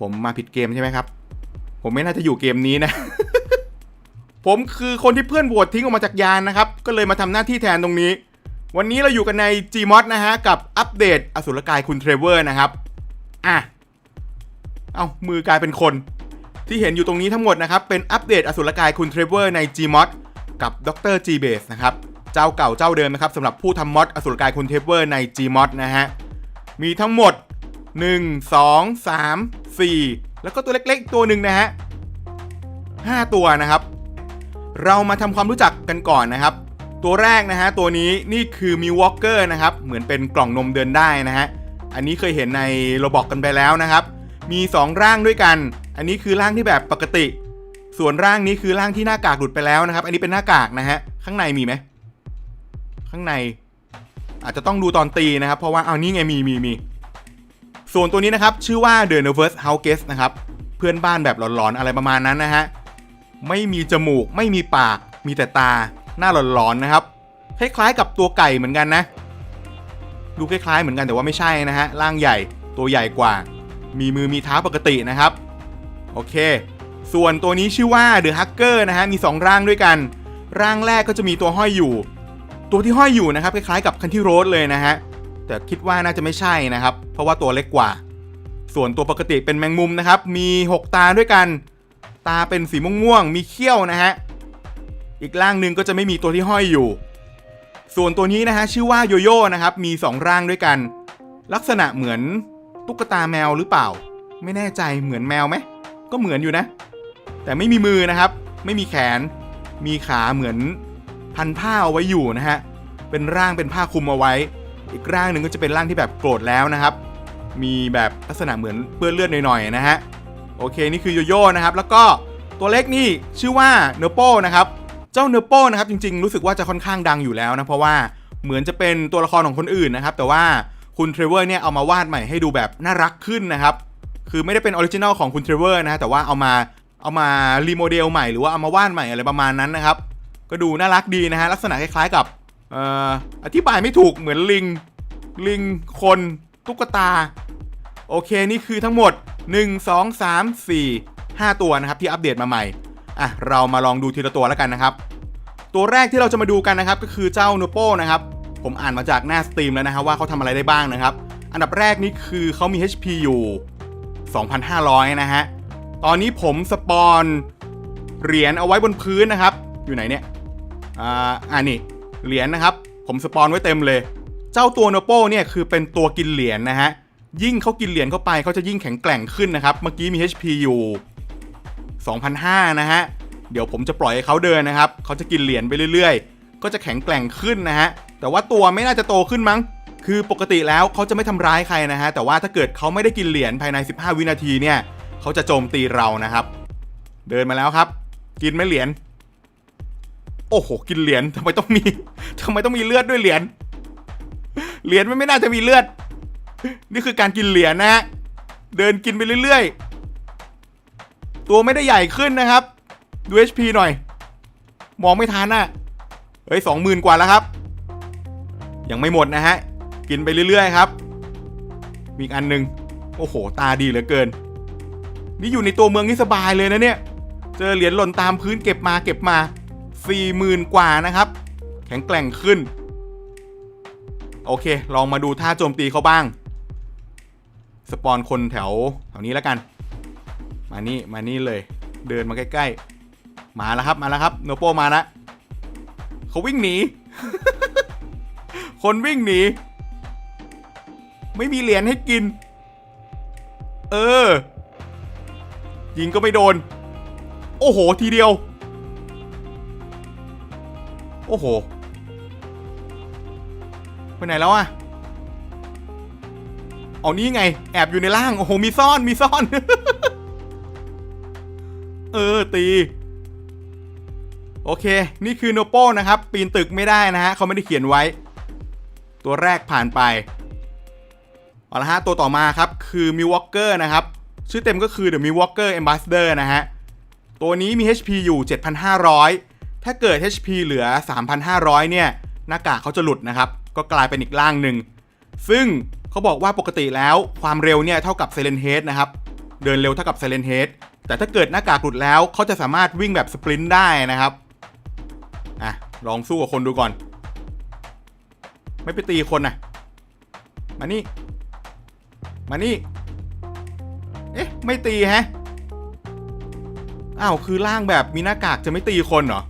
ผมมาผิดเกมใช่ไหมครับ ผมไม่น่าจะอยู่เกมนี้นะ ผมคือคนที่เพื่อนโหวตทิ้งออกมาจากยานนะครับ ก็เลยมาทำหน้าที่แทนตรงนี้ วันนี้เราอยู่กันใน Gmod นะฮะ กับอัปเดตอสุรกายคุณเทรเวอร์นะครับ อะ เอามือกลายเป็นคน ที่เห็นอยู่ตรงนี้ทั้งหมดนะครับ เป็นอัปเดตอสุรกายคุณเทรเวอร์ใน Gmod กับดร G Base นะครับ เจ้าเก่าเจ้าเดิมนะครับสำหรับผู้ทำมอดอสุรกายคุณเทรเวอร์ใน Gmod นะฮะ มีทั้งหมด 1 2 3 4 แล้วก็ตัวเล็กๆตัวหนึ่งนะฮะ5ตัวนะครับ เรามาทำความรู้จักกันก่อนนะครับ ตัวแรกนะฮะตัวนี้นี่คือมิววอ l เกอร์นะครับ เหมือนเป็นกล่องนมเดินได้นะฮะอันนี้เคยเห็นในโรบอกกันไปแล้วนะครับ มี 2 ร่างด้วยกัน อันนี้คือร่างที่แบบปกติ ส่วนร่างนี้คือร่างที่หน้ากากหลุดไปแล้วนะครับ อันนี้เป็นหน้ากากนะฮะข้างในมีไหมข้างใน อาจจะต้องดูตอนตีนะครับ เพราะว่าเอานี่ไงมีมีมี ส่วนตัวนี้นะครับ ชื่อว่า The Nervous House Guest นะครับ เพื่อนบ้านแบบหลอนๆ อะไรประมาณนั้นนะฮะ ไม่มีจมูก ไม่มีปาก มีแต่ตา หน้าหลอนๆ นะครับ คล้ายๆ กับตัวไก่เหมือนกันนะ ดูคล้ายๆ เหมือนกันแต่ว่าไม่ใช่นะฮะ ร่างใหญ่ ตัวใหญ่กว่า มีมือมีเท้าปกตินะครับ โอเค ส่วนตัวนี้ชื่อว่า The Hacker นะฮะ มี 2 ร่างด้วยกัน ร่างแรกก็จะมีตัวห้อยอยู่ ตัวที่ห้อยอยู่นะครับ คล้ายๆ กับคันที่โรดเลยนะฮะ แต่คิดว่าน่าจะไม่ใช่นะครับ เพราะว่าตัวเล็กกว่า ส่วนตัวปกติเป็นแมงมุมนะครับ มี 6 ตาด้วยกัน ตาเป็นสีม่วงๆมีเขี้ยวนะฮะ อีกร่างหนึ่งก็จะไม่มีตัวที่ห้อยอยู่ ส่วนตัวนี้นะฮะชื่อว่าโยโย่นะครับ มี 2 ร่างด้วยกัน ลักษณะเหมือนตุ๊กตาแมวหรือเปล่า ไม่แน่ใจเหมือนแมวไหมก็เหมือนอยู่นะ แต่ไม่มีมือนะครับ ไม่มีแขน มีขาเหมือนพันผ้าเอาไว้อยู่นะฮะ เป็นร่างเป็นผ้าคลุมเอาไว้ อีกร่างหนึ่งก็จะเป็นร่างที่แบบโกรธแล้วนะครับ มีแบบลักษณะเหมือนเปื้อนเลือดหน่อยๆนะฮะโอเคนี่คือโยโย่นะครับ แล้วก็ตัวเล็กนี่ชื่อว่าเนโปนะครับเจ้าเนโปนะครับจริงๆรู้สึกว่าจะค่อนข้างดังอยู่แล้วนะเพราะว่าเหมือนจะเป็นตัวละครของคนอื่นนะครับแต่ว่าคุณเทรเวอร์เนี่ยเอามาวาดใหม่ให้ดูแบบน่ารักขึ้นนะครับคือไม่ได้เป็นออริจินอลของคุณเทรเวอร์นะแต่ว่าเอามาเอามารีโมเดลใหม่หรือว่าเอามาวาดใหม่อะไรประมาณนั้นนะครับก็ดูน่ารักดีนะฮะลักษณะคล้ายๆกับ อธิบายไม่ถูกเหมือนลิง ลิง คน ตุ๊กตา โอเคนี่คือทั้งหมด 1 2 3 4 5 ตัวนะครับที่อัปเดตมาใหม่ อะ เรามาลองดูทีละตัวแล้วกันนะครับ ตัวแรกที่เราจะมาดูกันนะครับ ก็คือเจ้าโนโป้นะครับ ผมอ่านมาจากหน้าสตรีมแล้วนะฮะว่าเขาทำอะไรได้บ้างนะครับ อันดับแรกนี่คือเขามี HP อยู่ 2,500 นะฮะ ตอนนี้ผมสปอนเหรียญเอาไว้บนพื้นนะครับ อยู่ไหนเนี่ย อ่า อ่านี่ เหรียญนะครับ ผมสปอนไว้เต็มเลย เจ้าตัวโนโปเนี่ยคือเป็นตัวกินเหรียญนะฮะ ยิ่งเขากินเหรียญเข้าไปเขาจะยิ่งแข็งแกร่งขึ้นนะครับ เมื่อกี้มี HP อยู่2,500นะฮะ เดี๋ยวผมจะปล่อยให้เขาเดินนะครับ เขาจะกินเหรียญไปเรื่อยๆ ก็จะแข็งแกร่งขึ้นนะฮะ แต่ว่าตัวไม่น่าจะโตขึ้นมั้ง คือปกติแล้วเขาจะไม่ทำร้ายใครนะฮะ แต่ว่าถ้าเกิดเขาไม่ได้กินเหรียญภายใน 15 วินาทีเนี่ย เขาจะโจมตีเรานะครับ เดินมาแล้วครับ กินไหมเหรียญ โอ้โห กินเหรียญทำไมต้องมีทำไมต้องมีเลือดด้วยเหรียญ เหรียญมันไม่น่าจะมีเลือด นี่คือการกินเหรียญนะฮะ เดินกินไปเรื่อยๆ ตัวไม่ได้ใหญ่ขึ้นนะครับ ดู HP หน่อย มองไม่ทันน่ะเฮ้ยสองหมื่นกว่าแล้วครับ ยังไม่หมดนะฮะ กินไปเรื่อยๆครับ มีอีกอันหนึ่งโอ้โห ตาดีเหลือเกิน นี่อยู่ในตัวเมืองนี่สบายเลยนะเนี่ย เจอเหรียญหล่นตามพื้นเก็บมาเก็บมา สี่หมื่นกว่านะครับ แข็งแกร่งขึ้น โอเค ลองมาดูท่าโจมตีเขาบ้าง สปอนคนแถวแถวนี้แล้วกัน มานี่ มานี่เลย เดินมาใกล้ ๆ มาแล้วครับ มาแล้วครับ โนโปมาแล้วเขาวิ่งหนี คนวิ่งหนี ไม่มีเหรียญให้กิน เออ ยิงก็ไม่โดน โอ้โห ทีเดียว โอ้โห ไปไหนแล้วอะเอานี่ไง แอบอยู่ในล่าง โอ้โห มีซ่อน มีซ่อน เออ ตี โอเค นี่คือโนโป้นะครับ ปีนตึกไม่ได้นะฮะ เขาไม่ได้เขียนไว้ ตัวแรกผ่านไปเอาละฮะ ตัวต่อมาครับ คือมิววอเกอร์นะครับ ชื่อเต็มก็คือ The Milwaukee Ambassador นะฮะ ตัวนี้มี HP อยู่ 7,500 ถ้าเกิด HP เหลือ 3,500 เนี่ย หน้ากากเขาจะหลุดนะครับ ก็กลายเป็นอีกร่างหนึ่ง ซึ่งเขาบอกว่าปกติแล้วความเร็วเนี่ยเท่ากับ Silent Head นะครับ เดินเร็วเท่ากับ Silent Head แต่ถ้าเกิดหน้ากากหลุดแล้วเขาจะสามารถวิ่งแบบสปรินต์ได้นะครับ อะ ลองสู้กับคนดูก่อน ไม่ไปตีคนนะมานี่ มานี่ เอ๊ะ ไม่ตีแฮะ อ้าว คือร่างแบบมีหน้ากากจะไม่ตีคนเหรอ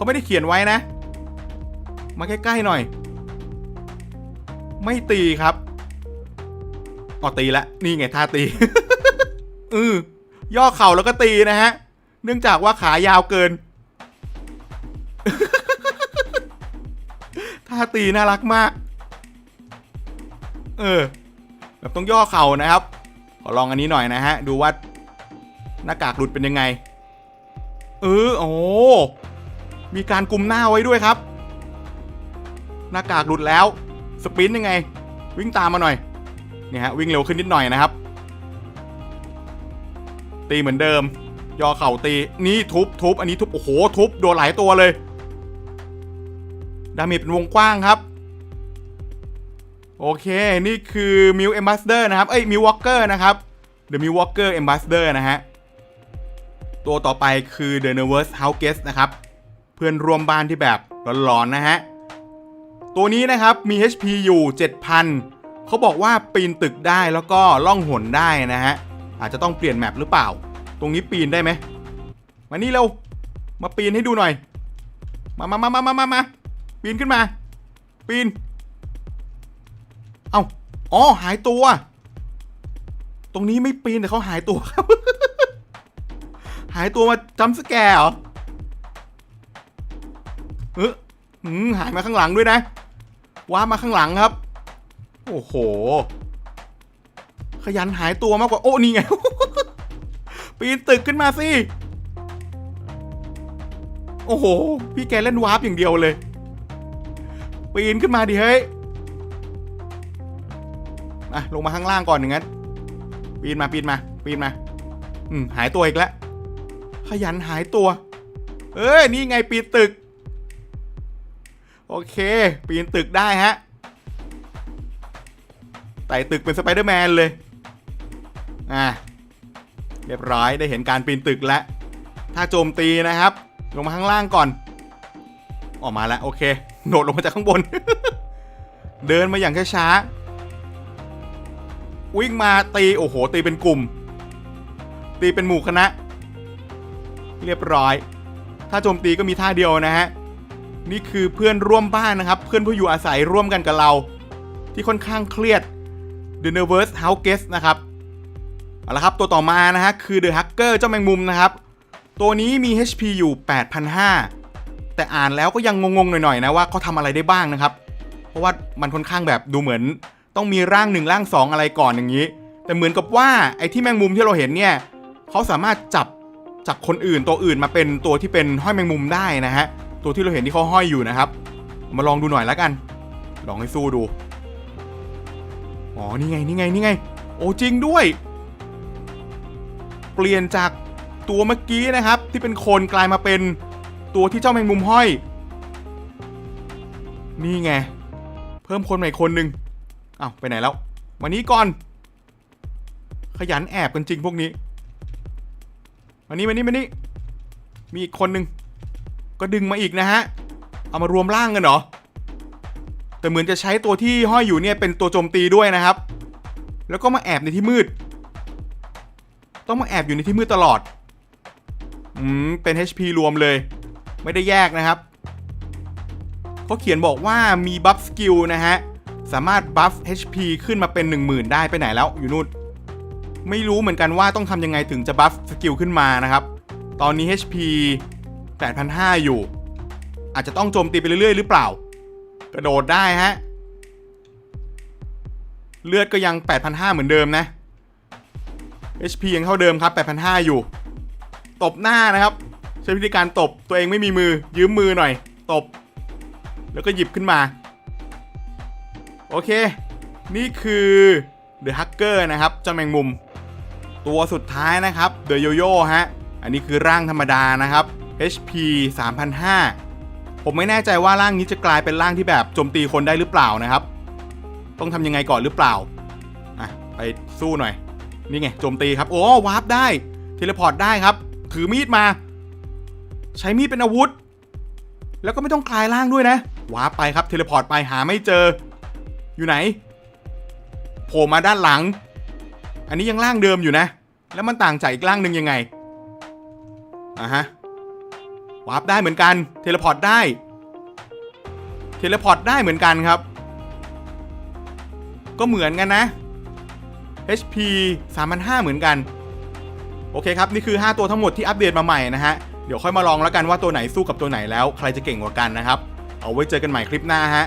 เขาไม่ได้เขียนไว้นะ มาใกล้ๆหน่อย ไม่ตีครับอ๋อตีแล้วนี่ไงท่าตีอือย่อเข่าแล้วก็ตีนะฮะ เนื่องจากว่าขายาวเกิน ท่าตีน่ารักมาก เออ แบบต้องย่อเข่านะครับ ขอลองอันนี้หน่อยนะฮะ ดูว่าหน้ากากหลุดเป็นยังไง เออ โอ้ มีการกลุมหน้าไว้ด้วยครับ หน้ากากหลุดแล้ว สปินยังไง วิ่งตามมาหน่อยเนี่ยฮะวิ่งเร็วขึ้นนิดหน่อยนะครับ ตีเหมือนเดิมย่อเข่าตีนี่ทุบทุบอันนี้ทุบโอ้โหทุบโดนหลายตัวเลยดาเมจเป็นวงกว้างครับ โอเคนี่คือมิวเอมบัสเดอร์นะครับเอ้ยมิววอลเกอร์นะครับ The m i l Walker Ambassador นะฮะตัวต่อไปคือ The Nervous House Guest นะครับ พื่อนร่วมบ้านที่แบบหลอนๆนะฮะ ตัวนี้นะครับมี HP อยู่ 7,000เขาบอกว่าปีนตึกได้แล้วก็ล่องหนได้นะฮะ อาจจะต้องเปลี่ยนแมปหรือเปล่า ตรงนี้ปีนได้ไหม มานี่เร็ว มาปีนให้ดูหน่อย มามามามามามามาปีนขึ้นมา ปีน เอ้า อ๋อ หายตัว ตรงนี้ไม่ปีนแต่เขาหายตัวครับ หายตัวมาจำสแกร์เหรอ เออหืมหายมาข้างหลังด้วยนะว้ามาข้างหลังครับ โอ้โห ขยันหายตัวมากกว่า โอ้ นี่ไง ปีนตึกขึ้นมาสิ โอ้โห พี่แกเล่นวาร์ปอย่างเดียวเลย ปีนขึ้นมาดิเฮ้ยอะลงมาข้างล่างก่อนอย่างนั้น ปีนมาปีนมา ปีนมา อืมหายตัวอีกแล้ว ขยันหายตัว เอ้ย นี่ไงปีนตึก โอเค ปีนตึกได้ฮะไต่ตึกเป็นสไปเดอร์แมนเลย อะ เรียบร้อยได้เห็นการปีนตึกแล้ว ถ้าโจมตีนะครับ ลงมาข้างล่างก่อน ออกมาแล้ว โอเค โดดลงมาจากข้างบน เดินมาอย่างช้าๆ วิ่งมาตี โอ้โห ตีเป็นกลุ่ม ตีเป็นหมู่คณะ เรียบร้อย ถ้าโจมตีก็มีท่าเดียวนะฮะ นี่คือเพื่อนร่วมบ้านนะครับ เพื่อนผู้อยู่อาศัยร่วมกันกับเรา ที่ค่อนข้างเครียด The Nervous House Guest นะครับเอาละครับตัวต่อมานะฮะคือ The Hacker เจ้าแมงมุมนะครับ ตัวนี้มี HP อยู่ 8,500 แต่อ่านแล้วก็ยังงงๆหน่อยๆนะว่าเขาทำอะไรได้บ้างนะครับ เพราะว่ามันค่อนข้างแบบดูเหมือน ต้องมีร่างหนึ่งร่างสองอะไรก่อนอย่างนี้ แต่เหมือนกับว่าไอ้ที่แมงมุมที่เราเห็นเนี่ยเขาสามารถจับจากคนอื่นตัวอื่นมาเป็นตัวที่เป็นห้อยแมงมุมได้นะฮะ ตัวที่เราเห็นที่เขาห้อยอยู่นะครับ มาลองดูหน่อยแล้วกัน ลองให้สู้ดู อ๋อ นี่ไง นี่ไง นี่ไง โอ้จริงด้วย เปลี่ยนจากตัวเมื่อกี้นะครับ ที่เป็นคนกลายมาเป็นตัวที่เจ้าแมงมุมห้อย นี่ไง เพิ่มคนใหม่คนหนึ่งอ้าวไปไหนแล้ว วันนี้ก่อน ขยันแอบกันจริงพวกนี้มานี่มานี่มานี่มีอีกคนหนึ่ง ก็ดึงมาอีกนะฮะ เอามารวมร่างกันเหรอ แต่เหมือนจะใช้ตัวที่ห้อยอยู่เนี่ยเป็นตัวโจมตีด้วยนะครับ แล้วก็มาแอบในที่มืด ต้องมาแอบอยู่ในที่มืดตลอด อืม เป็น HP รวมเลย ไม่ได้แยกนะครับ เขาเขียนบอกว่ามีบัฟสกิลนะฮะ สามารถบัฟ HP ขึ้นมาเป็น 10,000 ได้ไปไหนแล้วอยู่นู่น ไม่รู้เหมือนกันว่าต้องทำยังไงถึงจะบัฟสกิลขึ้นมานะครับ ตอนนี้ HP 8,500 อยู่ อาจจะต้องโจมตีไปเรื่อยๆ หรือเปล่า กระโดดได้ฮะ เลือดก็ยัง 8,500 เหมือนเดิมนะ HP ยังเท่าเดิมครับ 8,500 อยู่ ตบหน้านะครับ ใช้วิธีการตบตัวเองไม่มีมือ ยืมมือหน่อย ตบ แล้วก็หยิบขึ้นมา โอเค นี่คือ The Hacker นะครับเจ้าแมงมุม ตัวสุดท้ายนะครับ The Yo-Yo ฮะ อันนี้คือร่างธรรมดานะครับ HP 3,500ผมไม่แน่ใจว่าร่างนี้จะกลายเป็นร่างที่แบบโจมตีคนได้หรือเปล่านะครับ ต้องทำยังไงก่อนหรือเปล่าอะไปสู้หน่อย นี่ไงโจมตีครับ โอ้วาร์ปได้ เทเลพอร์ตได้ครับ ถือมีดมา ใช้มีดเป็นอาวุธ แล้วก็ไม่ต้องคลายร่างด้วยนะวาร์ปไปครับ เทเลพอร์ตไปหาไม่เจอ อยู่ไหนโผล่มาด้านหลัง อันนี้ยังร่างเดิมอยู่นะ แล้วมันต่างจากอีกร่างหนึ่งยังไงอะฮะ วาร์ปได้เหมือนกัน เทเลพอร์ตได้ เทเลพอร์ตได้เหมือนกันครับ ก็เหมือนกันนะ HP 3,500 เหมือนกัน โอเคครับ นี่คือ 5 ตัวทั้งหมดที่อัปเดตมาใหม่นะฮะ เดี๋ยวค่อยมาลองแล้วกันว่าตัวไหนสู้กับตัวไหนแล้ว ใครจะเก่งกว่ากันนะครับ เอาไว้เจอกันใหม่คลิปหน้าฮะ